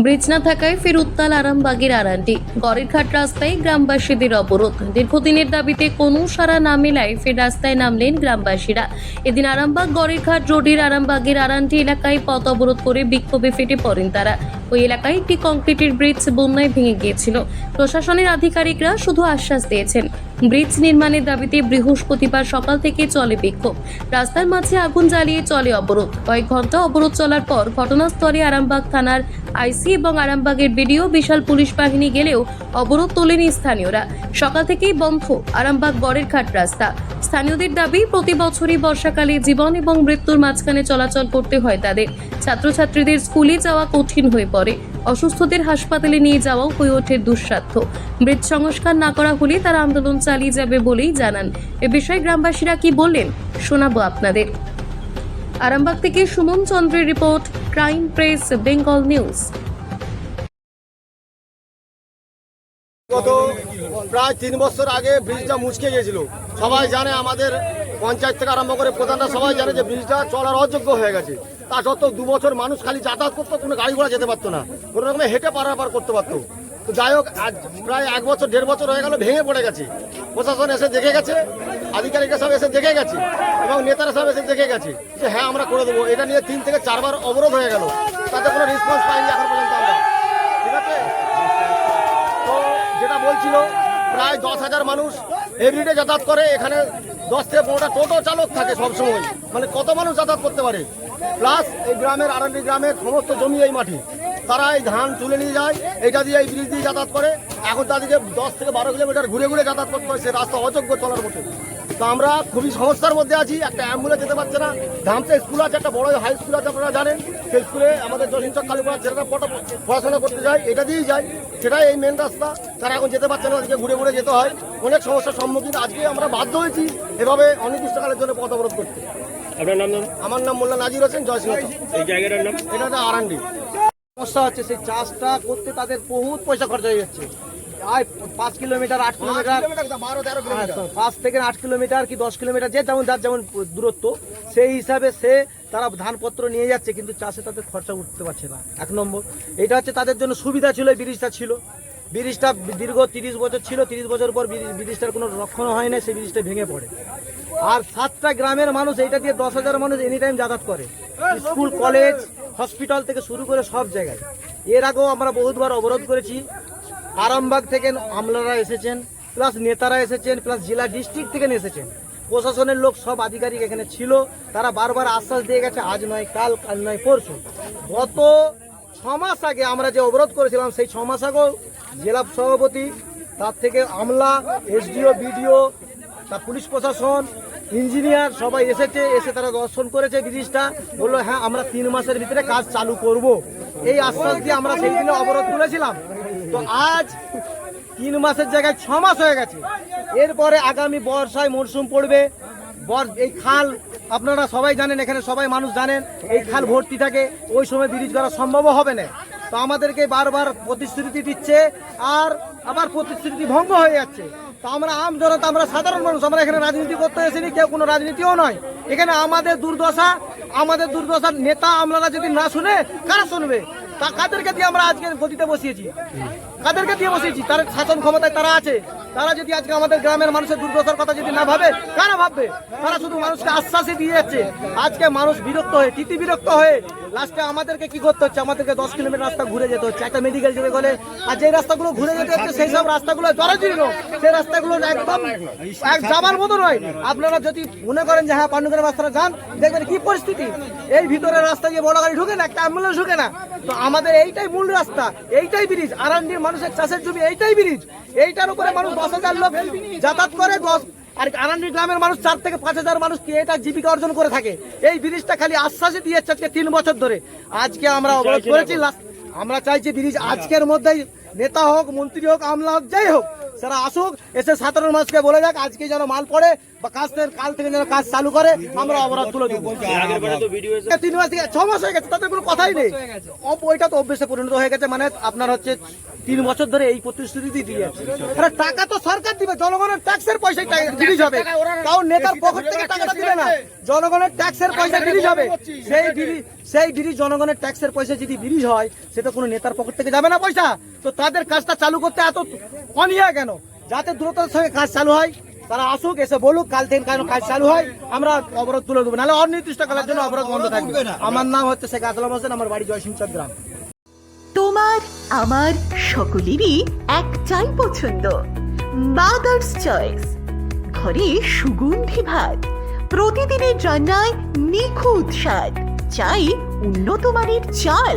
Bridge না থাকায় ফের উত্তাল আরামবাগের আরান্ডি গড়ের ঘাট রাস্তায় গ্রামবাসীদের অবরোধ। দীর্ঘদিনের দাবিতে কোনো সারা না মেলায় ফের রাস্তায় নামলেন গ্রামবাসীরা। এদিন আরামবাগ গড়ের ঘাট রোডের আরামবাগের আরান্ডি এলাকায় পথ অবরোধ করে বিক্ষোভে ফেটে পড়েন তারা। ওই এলাকায় একটি কংক্রিটের ব্রিজ বন্যায় ভেঙে গিয়েছিল। প্রশাসনের আধিকারিকরা শুধু আশ্বাস দিয়েছেন। ব্রিজ নির্মাণের দাবিতে বৃহস্পতিবার সকাল থেকে চলে বিক্ষোভ। রাস্তার মাঝে আগুন জ্বালিয়ে চলে অবরোধ। কয়েক ঘণ্টা অবরোধ চলার পর ঘটনাস্থলে আরামবাগ থানার আইসি এবং আরামবাগের বিডিও বিশাল পুলিশ বাহিনী গেলেও অবরোধ তোলেনি স্থানীয়রা। সকাল থেকেই বন্ধ আরামবাগ গড়ের ঘাট রাস্তা। স্থানীয়দের দাবি, প্রতি বছরই বর্ষাকালে জীবন এবং মৃত্যুর মাঝখানে চলাচল করতে হয় তাদের। ছাত্রছাত্রীদের স্কুলে যাওয়া কঠিন হয়ে পড়ে। অসুস্থদের হাসপাতালে নিয়ে যাওয়াও হয়ে ওঠে দুঃসাধ্য। ব্রিজ সংস্কার না করা হলে তারা আন্দোলন চালিয়ে যাবে বলেই জানান। এ বিষয়ে গ্রামবাসীরা কি বললেন, শোনাবো আপনাদের। আরামবাগ থেকে সুমন চন্দ্রের report, crime press, Bengal news. গত প্রায় তিন বছর আগে ব্রিজটা মুচকে গিয়েছিল। সবাই জানে আমাদের পঞ্চায়েত থেকে আরম্ভ করে প্রধানরা সবাই জানে যে ব্রিজটা চলার অযোগ্য হয়ে গেছে। তা সত্ত্বেও দু বছর মানুষ খালি যাতায়াত করতো, কোনো গাড়ি ঘোড়া যেতে পারতো না। কোনো রকমে হেঁটে পারাপার করতে পারতো। তো যাই হোক, আজ প্রায় এক বছর, দেড় বছর হয়ে গেল, ভেঙে পড়ে গেছে। প্রশাসন এসে দেখে গেছে, আধিকারিকরা সব এসে দেখে গেছে, এবং নেতারা সব এসে দেখে গেছে যে হ্যাঁ আমরা করে দেবো। এটা নিয়ে তিন থেকে চারবার অবরোধ হয়ে গেল। তাতে কোনো রেসপন্স পাইনি এখন পর্যন্ত আমরা। ঠিক আছে? তো যেটা বলছিল, প্রায় দশ হাজার মানুষ এভরিডে যাতায়াত করে এখানে দশ থেকে পনেরোটা টোটো চালক থাকে সবসময়। মানে কত মানুষ যাতায়াত করতে পারে? প্লাস এই গ্রামের আরান্ডি গ্রামের সমস্ত জমি এই মাঠে। তারা এই ধান তুলে নিয়ে যায় এটা দিয়ে এই ব্রিজ দিয়ে যাতায়াত করে। এখন তাদেরকে দশ থেকে বারো কিলোমিটার ঘুরে ঘুরে যাতায়াত করতে হয়, সে রাস্তা অযোগ্য চলার মতো তো আমরা খুবই সমস্যার মধ্যে আছি একটা অ্যাম্বুলেন্স যেতে পারছে না। ধামতে স্কুল আছে একটা বড় হাই স্কুল আছে আপনারা জানেন। সেই স্কুলে আমাদের জসিনচক কালীপুরা ছেলেরা পড়া- পড়াশোনা করতে যায় এটা দিয়েই যায়। সেটাই এই মেন রাস্তা। তারা এখন যেতে পারছে না আজকে ঘুরে ঘুরে যেতে হয়। অনেক সমস্যার সম্মুখীন আজকে আমরা বাধ্য হয়েছি এভাবে অনির্দিষ্টকালের জন্য পথ অবরোধ করতে। আপনার নাম আমার নাম মোল্লা নাজির হোসেন জয়সিংহ এই জায়গাটার নাম? এটা আরান্ডি সমস্যা হচ্ছে সেই চাষটা করতে তাদের বহুত পয়সা খরচা হয়ে যাচ্ছে। পাঁচ কিলোমিটার আট কিলোমিটার। হ্যাঁ, পাঁচ থেকে আট কিলোমিটার কি দশ কিলোমিটার যে যেমন যার যেমন দূরত্ব সেই হিসাবে সে তারা ধানপত্র নিয়ে যাচ্ছে কিন্তু চাষে তাদের খরচা উঠতে পারছে না। এক নম্বর এটা হচ্ছে তাদের জন্য সুবিধা ছিল ব্রিজটা ছিল। ব্রিজটা দীর্ঘ তিরিশ বছর ছিল তিরিশ বছর পর ব্রিজ- ব্রিজটার কোনো রক্ষণ হয় না সেই ব্রিজটা ভেঙে পড়ে। আর সাতটা গ্রামের মানুষ এইটা দিয়ে দশ হাজার মানুষ এনি টাইম যাতায়াত করে। স্কুল কলেজ হসপিটাল থেকে শুরু করে সব জায়গায়। এর আগেও আমরা বহুতবার অবরোধ করেছি আরামবাগ থেকে আমলারা এসেছেন প্লাস নেতারা এসেছেন প্লাস জেলা ডিস্ট্রিক্ট থেকে এসেছেন। প্রশাসনের লোক সব আধিকারিক এখানে ছিল, তারা বারবার আশ্বাস দিয়ে গেছে, আজ নয়, কাল কাল নয়, পরশু। গত ছ মাস আগে আমরা যে অবরোধ করেছিলাম, সেই ছ মাস আগেও জেলা সভাপতি, তার থেকে আমলা, এসডিও, বিডিও, তা পুলিশ প্রশাসন ইঞ্জিনিয়ার সবাই এসেছে, এসে তারা দর্শন করেছে ব্রিজটা, বলল হ্যাঁ আমরা তিন মাসের ভিতরে কাজ চালু করব। এই আশ্বাস দিয়ে আমরা সেই দিনে অবরোধ তুলেছিলাম। তো আজ তিন মাসের জায়গায় ছ মাস হয়ে গেছে। এরপরে আগামী বর্ষায় মরশুম পড়বে। এই খাল আপনারা সবাই জানেন, এখানে সবাই মানুষ জানেন, এই খাল ভর্তি থাকে। ওই সময় ব্রিজ করা সম্ভব হবে না। তো আমাদেরকে বারবার প্রতিশ্রুতি দিচ্ছে আর আবার প্রতিশ্রুতি ভঙ্গ হয়ে যাচ্ছে। তো আমরা আম জনতা, আমরা সাধারণ মানুষ, আমরা এখানে রাজনীতি করতে এসেনি কেউ কোনো রাজনীতিও নয়। এখানে আমাদের দুর্দশা, আমাদের দুর্দশার নেতা আমলারা যদি না শুনে, কারা শুনবে? কাদেরকে দিয়ে আমরা আজকে গতিতে বসিয়েছি? কাদেরকে দিয়ে বসিয়েছি? তার শাসন ক্ষমতায় তারা আছে? তারা যদি আজকে আমাদের গ্রামের মানুষের দুর্দশার কথা যদি না ভাবে, কারা ভাববে? তারা শুধু মানুষকে আশ্বাসই দিয়ে যাচ্ছে। আজকে মানুষ বিরক্ত হয়ে, তিতি বিরক্ত হয়ে লাস্টে আমাদেরকে কি করতে হচ্ছে? আমাদেরকে দশ কিলোমিটার রাস্তা ঘুরে যেতে হচ্ছে। একটা মেডিকেল যেতে গেলে, আর যে রাস্তাগুলো ঘুরে যেতে হচ্ছে, সেই সব রাস্তাগুলো জরাজীর্ণ। সেই রাস্তাগুলো একদম এক যাবার মতো নয়। আপনারা যদি মনে করেন যে হ্যাঁ পান্ডুগ্রাম রাস্তাটা যান, দেখবেন কি পরিস্থিতি। এই ভিতরে রাস্তা দিয়ে বড় গাড়ি ঢুকে না, একটা অ্যাম্বুলেন্স ঢুকে না। তো আমাদের এইটাই মূল রাস্তা, এইটাই ব্রিজ আরান্ডির মানুষের চাষের জমি, এইটাই ব্রিজ এইটার উপরে মানুষ হাজার লোক যাতায়াত করে আর আরান্ডি গ্রামের মানুষ চার থেকে পাঁচ হাজার মানুষ কি এটা জীবিকা অর্জন করে থাকে। এই ব্রিজটা খালি আশ্বাসে দিয়েছে আজকে তিন বছর ধরে। আজকে আমরা অবরোধ করেছি আমরা চাইছি ব্রিজ আজকের মধ্যেই নেতা হোক মন্ত্রী হোক আমলা হোক যাই হোক তারা আসুক এসে সাধারণ মানুষকে বলে যাক আজকে যেন মাল পড়ে বা কাজ থেকে কাল থেকে যেন কাজ চালু করে আমরা অবরোধ তুলে দেবো। তিন মাস থেকে ছ মাস হয়ে গেছে তাদের কোনো কথাই নেই। ওইটা তো অভ্যেসে পরিণত হয়ে গেছে মানে আপনার হচ্ছে তিন বছর ধরে এই প্রতিশ্রুতি দিয়ে। টাকা তো সরকার দিবে জনগণের ট্যাক্সের পয়সায় জিনিস হবে। তাও নেতার পকেট থেকে টাকাটা দিবে না। জনগণের ট্যাক্সের পয়সা ব্রিজ হবে। সেই সেই ব্রিজ জনগণের ট্যাক্সের পয়সা যদি ব্রিজ হয় সেটা কোনো নেতার পকেট থেকে যাবে না পয়সা। তো তাদের কাজটা চালু করতে এত অনিয়া কেন? যাতে দ্রুততার সঙ্গে কাজ চালু হয় তারা আসুক এসে বলুক কাল থেকে কেন কাজ চালু হয় আমরা অবরোধ তুলে দেবো নাহলে অনির্দিষ্টকালের জন্য অবরোধ বন্ধ থাকবে। আমার নাম হচ্ছে শেখ আসলাম হোসেন আমার বাড়ি জয়সিংচর গ্রাম। তোমার আমার সকলেরই একটাই পছন্দ। মাদার্স চয়েস ঘরে সুগন্ধি ভাত। প্রতিদিনের রান্নায় নিখুঁত স্বাদ। চাই উন্নত মানের চাল।